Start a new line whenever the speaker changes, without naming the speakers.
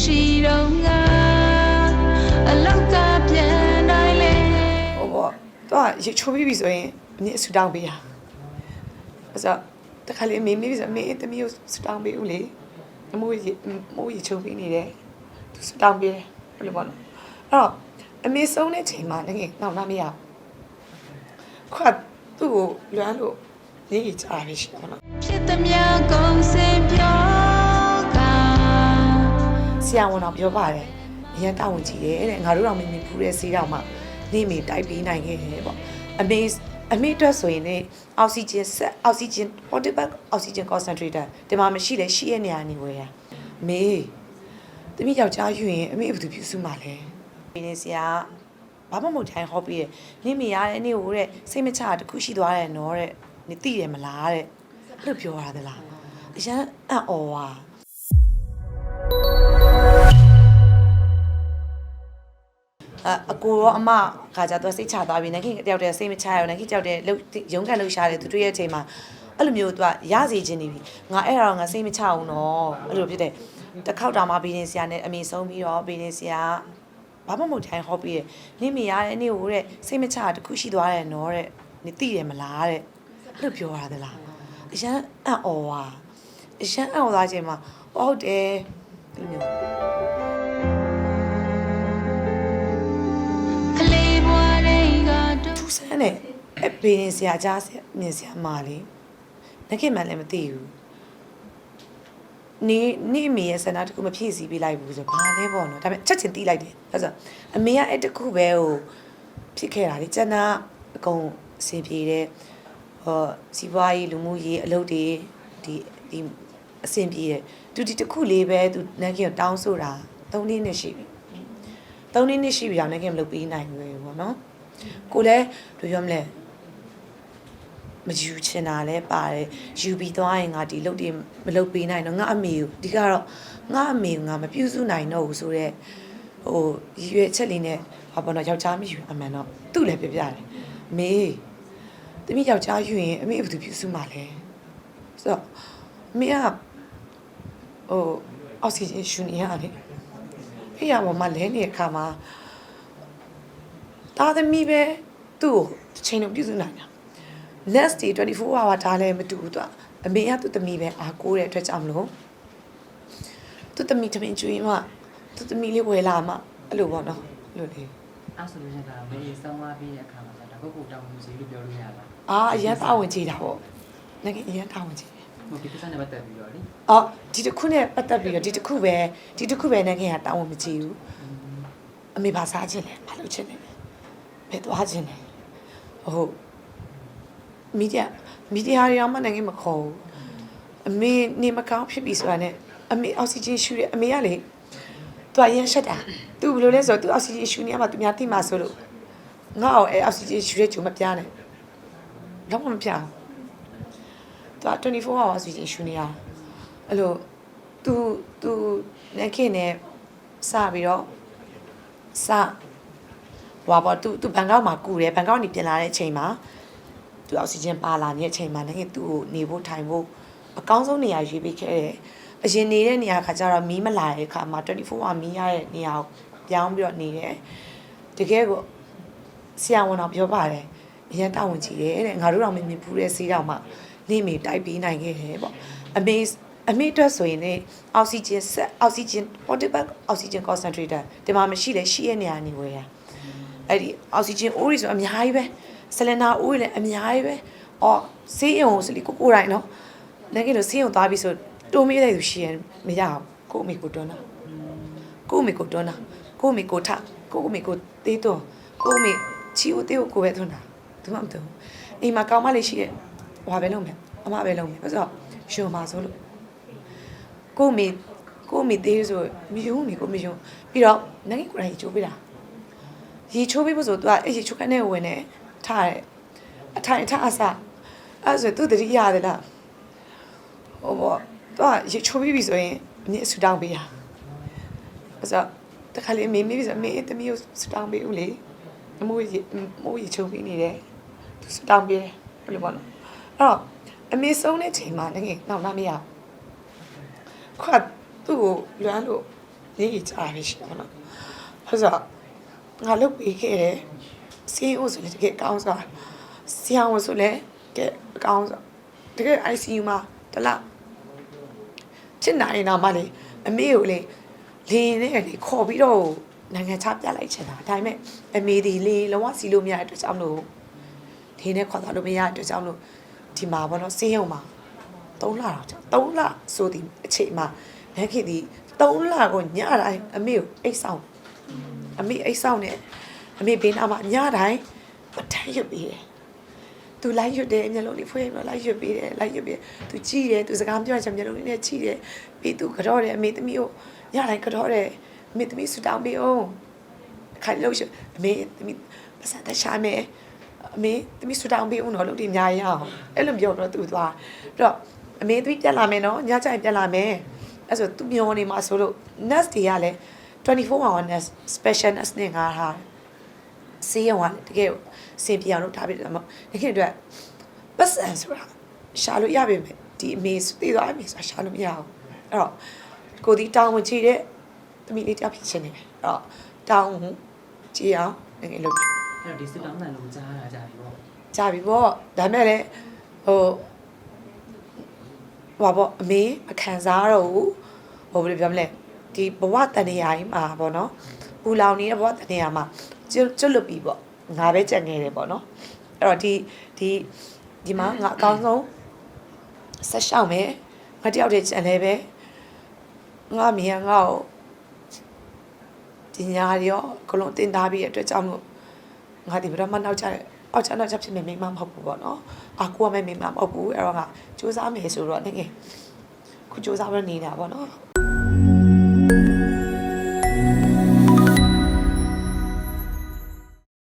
ရှိတော့ငါအလောက်ကပြန်နိုင်လေ
ဟိုပေါ့တော့ရေချိုးပြီးပြီဆိုရင်အမြင့်ဆူတောင်းပေးရအဲ့ဆိုတခါလေမေးမေးပြီဆိုမေးတမီးကိုဆူတောင်းပေးဦးလေအမိုးရေမိုးရေချိုးပေးနေတယ်သူဆူတောင်းပေးတယ်ဘယ်လိုပေါ့နော်အဲ့တော့အမေဆုံးတဲ့ချိန်မှာလည်းနောက်လာမရဘူးခွတ်သူ့ကိုလွမ်းလို့ရေးကြတာပဲရှိတယ်နော်
ဖြစ်သမျှကုန်စင်ပြောက
ဆ ရာဝန်တော်ပြောပါတယ်အရင်တောင်းဝင်ကြည့်တယ်တဲ့ငါတို့တော့မမြင်ဘူးတဲ့ဆေးတော့မှနေမေတိုက်ပေးနိုင်ခဲ့တယ်ပေါ့အမေအမေအတွက်ဆိုရင်လေအောက်ဆီဂျင်ဆက်အောက်ဆီဂျင် portable oxygen concentrator ဒီမှာမရှိလဲရှိရဲ့နေရာနေဝယ်ရအမေတမိယောက်ျားယူရင်အမေဘယ်သူပြုစုမှာလဲဒီနေ့ဆရာဘာမှမဟုတ်တိုင်းဟောပြီးတယ်နေမေရတဲ့နေ့ဟိုတဲ့စိတ်မချတာတစ်ခုရှိသွားတယ်နော်တဲ့နေသိတယ်မလားတဲ့အဲ့လိုပြောရသလားအရန်အံ့ဩွာ အအကိုရောအမခါကြသူကစိတ်ချသွားပြီနခင်တယောက်တည်းစိတ်မချရဘူးနခင်တယောက်တည်းလှုပ်ရုံးကန်လှုပ်ရှားတယ်သူတွေ့ရဲ့အချိန်မှာအဲ့လိုမျိုးသူကရစီခြင်းနေပြီငါအဲ့ဒါတော့ငါစိတ်မချဘူးနော်အဲ့လိုဖြစ်တယ်တစ်ခေါက်တာမှဘီရင်ဆရာနဲ့အမေဆုံးပြီးတော့ဘီရင်ဆရာဘာမှမဟုတ်တိုင်းဟောပြီးတယ်နင့်မိရတဲ့နေ့ဟိုတဲ့စိတ်မချတာတစ်ခုရှိသွားတယ်နော်တဲ့နေသိတယ်မလားတဲ့အဲ့လိုပြောရသလားအရန်အံ့ဩွာအရန်အံ့ဩသွားချိန်မှာဟုတ်တယ်အဲ့လိုမျိုး ဆန်းတဲ့အဲ့ဘေးရင်ဆရာကြားဆရာမြင်ဆရာမလေးငခင်မှလည်းမသိဘူးနေနေအမေရဲ့ဆန္ဒတခုမဖြည့်ဆည်းပေးလိုက်ဘူးဆိုဘာလဲပေါ့နော်ဒါပေမဲ့ချက်ချင်းတီးလိုက်တယ်အဲ့ဆိုအမေကအဲ့တခုပဲဟိုဖြစ်ခဲ့တာလေကျန်တာအကုန်အဆင်ပြေတယ်ဟောစီးပွားရေးလူမှုရေးအလုပ်တွေဒီဒီအဆင်ပြေတယ်သူဒီတခုလေးပဲသူငခင်ကိုတောင်းဆိုတာ၃နှစ်နဲ့ရှိပြီ၃နှစ်နဲ့ရှိပြီအောင်ငခင်မလုပ်ပေးနိုင်ဘူးပေါ့နော် ကိုလည်းဘယ်လိုပြောမလဲမယူချင်တာလည်းပါတယ်ယူပြီးသွားရင်ငါဒီလုပ်တွေမလုပ်ပေးနိုင်တော့ငါအမေကိုဒီကတော့ငါအမေကိုငါမပြုစုနိုင်တော့ဘူးဆိုတော့ဟိုရည်ရွယ်ချက်လေးနဲ့ဘာပေါ်တော့ယောက်ျားမယူအမှန်တော့သူ့လည်းပြပြတယ်အမေတမီးယောက်ျားယူရင်အမေဘယ်သူပြုစုမှာလဲဆိုတော့အမေကဟိုအောက်ဆီဂျင်ရှူနေရတယ်ဖေးရပေါ်မှာလဲနေတဲ့အခါမှာ သားသမီးပဲသူ့ကိုတစ်ချိန်လုံးပြုစုနိုင်တာ next day 24 hour ဒါလည်းမတူဘူးသူကအမေကသူ့သမီးပဲအားကိုးတဲ့အတွက်ကြောင့်မလို့သူ့သမီးတမင်ကျွေးမှသူ့သမီးလေးဝယ်လာမှအဲ့လိုပေါ့နော်အဲ့လိုလေး
အဲ့ဆိုလို့ရှိရင်ဒါမေးဆုံးသွားပြီးတဲ့အခါမှာဒါပုဂ္ဂိုလ်တောင်းမှုစီလို့ပြောလို့ရလား
အာအရန်တာဝန်ကြီးတာပေါ့ငါကအရန်တာဝန်ကြီးတယ်
ဟုတ်ဒီကိစ္စနဲ့ပတ်သက်ပြီးတော့လေ
အော်ဒီတစ်ခုနဲ့ပတ်သက်ပြီးတော့ဒီတစ်ခုပဲဒီတစ်ခုပဲငါကတာဝန်မကြီးဘူးအမေဘာစားခြင်းလဲဘာလုပ်ခြင်းလဲ ဘယ်သွားခြင်းလဲဟုတ်မီဒီယာမီဒီယာတွေအောင်မနိုင်မခေါ်ဘူးအမေနေမကောင်းဖြစ်ပြီဆိုတာနဲ့အမေအောက်ဆီဂျင်ရှူတယ်အမေကလေသူအရင်ရှက်တာသူဘယ်လိုလဲဆိုတော့သူအောက်ဆီဂျင်ရှူနေရမှာသူများသိမှာဆိုလို့ငါ့အောင်အဲအောက်ဆီဂျင်ရှူတဲ့ဂျုံမပြားနဲ့တော့မပြားသူ24 hour အောက်ဆီဂျင်ရှူနေရအဲ့လိုသူသူလက်ခင်နဲ့စပြီးတော့စ ဟွာပေါ့သူသူဘန်ကောက်မှာကူတယ်ဘန်ကောက်နေပြင်လာတဲ့အချိန်မှာသူအောက်ဆီဂျင်ပါလာနေတဲ့အချိန်မှာလည်းသူ့ကိုနေဖို့ထိုင်ဖို့အကောင်းဆုံးနေရာရွေးပေးခဲ့တယ်။အရင်နေတဲ့နေရာခါကျတော့မီးမလာတဲ့ခါမှာ24 hour မီးရတဲ့နေရာကိုပြောင်းပြီးတော့နေတယ်။တကယ်ကိုဆရာဝန်တော်ပြောပါတယ်။အရင်တာဝန်ကြီးတယ်တဲ့ငါတို့တော့မမြင်ဘူးတဲ့ဆေးတော့မှနေမေတိုက်ပေးနိုင်ခဲ့တယ်ပေါ့။အမေအမေအတွက်ဆိုရင်လေအောက်ဆီဂျင်ဆက်အောက်ဆီဂျင် portable oxygen concentrator ဒီမှာမရှိလဲရှိရဲ့နေရာနေဝယ်ရ။ အဲ့ဒီအောက်ဆီဂျင်အိုးရီဆိုအများကြီးပဲဆလင်ဒါအိုးရီလည်းအများကြီးပဲ။အော်ဆေးရုံဆိုလေကိုကိုယ်တိုင်နော်လည်းကလို့ဆင်းရုံသွားပြီဆိုတိုးမေးတဲ့သူရှိရင်မရအောင်ကို့အမေကိုတွန်းတာကို့အမေကိုတွန်းတာကို့အမေကိုထကို့အမေကိုသေးတော့ကို့အမေချီဦးသေးကိုကိုပဲတွန်းတာသူမှမတွန်းအိမ်မှာကောင်းမလေးရှိရဲ့ဟွာပဲလုပ်မယ်အမပဲလုပ်မယ်ဆိုတော့ရှုံပါဆိုလို့ကို့အမေကို့အမေသေးဆိုမယုံနေကိုမယုံပြီးတော့နိုင်ငံကိုယ်တိုင်ချိုးပေးတာ ရေချိုးပေးဖို့ဆိုသူကအဲ့ရေချိုးခန်းထဲဝင်နေထားတယ်အထိုင်အထအဆအဲ့ဆိုသူတတိရတယ်လားဟိုပေါ့တော့ရေချိုးပြီးပြီဆိုရင်အမြင့်ဆူတောင်းပေးရအဲ့ဆိုတခါလေမေးမေးပြီဆိုမေးတမီးကိုဆူတောင်းပေးဦးလေအမိုးရေမိုးရေချိုးပြီးနေတယ်သူဆူတောင်းပေးတယ်ဘယ်လိုပေါ့နော်အဲ့တော့အမေဆုံးတဲ့ချိန်မှာလည်းနောက်လာမရဘူးခွတ်သူ့ကိုလွမ်းလို့ရရေးကြရရှိတယ်နော်ဟုတ်ဆို ငါလုပ်ပြီးခဲ့တယ်စီအိုဆိုလည်းတကယ်ကောင်းစားဆီယံဆိုလည်းကဲအကောင်းစားတကယ် ICU မှာတလားချစ်နိုင်တော့မလေးအမေကိုလေလင်းနဲ့လေခေါ်ပြီးတော့နိုင်ငံခြားပြလိုက်ချင်တာဒါပေမဲ့အမေဒီလေလုံးဝစီလို့မရတဲ့အတွက်ကြောင့်လို့ဒီနဲ့ခေါ်တော့လို့မရတဲ့အတွက်ကြောင့်လို့ဒီမှာဘောနော်စေးရုံမှာ3လတော့3လဆိုဒီအချိန်မှာနန်းခေဒီ3လကိုညတိုင်းအမေကိုအိတ်ဆောင် အမေအိတ်ဆောင်နဲ့အမေဘေးနားမှာညတိုင်းပထမ်းရွတ်ပြီးတယ်သူလိုက်ရွတ်တယ်မျက်လုံးလေးဖွင့်ပြီးလိုက်ရွတ်ပြီးတယ်လိုက်ရွတ်ပြီးသူကြည့်တယ်သူစကားပြောချင်မျက်လုံးလေးနဲ့ကြည့်တယ်ပြီးသူကြော့တယ်အမေသမီးကိုညတိုင်းကြော့တယ်အမေသမီးဆူတောင်းပြီးအောင်ခိုင်လို့ရှိအမေသမီးပတ်စံတရှာမယ်အမေသမီးဆူတောင်းပြီးအောင်တော့လို့ဒီအများကြီးအောင်အဲ့လိုပြောတော့သူသွားပြီးတော့အမေသမီးပြန်လာမယ်နော်ညကျရင်ပြန်လာမယ်အဲ့ဆိုသူမျောနေမှာဆိုလို့ nurse တွေကလည်း 24 hour nurse special nurse နဲ့ငါထားတယ်စေးရုံကတကယ်စင်ပြအောင်လုပ်ထားပြီးတယ်မဟုတ်တကယ်အတွက်ပတ်စံဆိုတာရှာလို့ရပြီမယ်ဒီအမေသိသွားအမေဆိုတာရှာလို့မရဘူးအဲ့တော့ကိုဒီတောင်းဝင်ချီတဲ့သမီးလေးတယောက်ဖြစ်ချင်နေတယ်အဲ့တော့တောင်းကြည့်အောင်တကယ်လုပ်
အဲ့တော့ဒီစစ်တောင်းတန်လို့ကြားရကြပြီပေါ့
ကြပြီပေါ့ဒါမဲ့လည်းဟိုဟောပေါ့အမေမခံစားတော့ဘူးဟိုဘယ်လိုပြောမလဲ ဒီဘဝတန်နေရာကြီးမှာပေါ့နော်ပူလောင်နေတဲ့ဘဝတန်နေရာမှာကျွတ်ကျွတ်လွတ်ပြီပေါ့ငါပဲကြံငယ်တယ်ပေါ့နော်အဲ့တော့ဒီဒီဒီမှာငါအကောင်းဆုံးဆက်ရှောက်မယ်ငါတယောက်တည်းကြံလဲပဲငါအမြင်ငါ့ကိုဒီညာရီရောအကုန်လုံးတင်ထားပြီးတဲ့အတွက်ကြောင့်လို့ငါဒီဘယ်တော့မှနောက်ကျတဲ့အောက်ကျနောက်ကျဖြစ်နေမိမမဟုတ်ဘူးပေါ့နော်အာကိုကမဲ့မိမမဟုတ်ဘူးအဲ့တော့ငါစူးစမ်းမယ်ဆိုတော့တကယ်ခုစူးစမ်းရနေတာပေါ့နော် thank you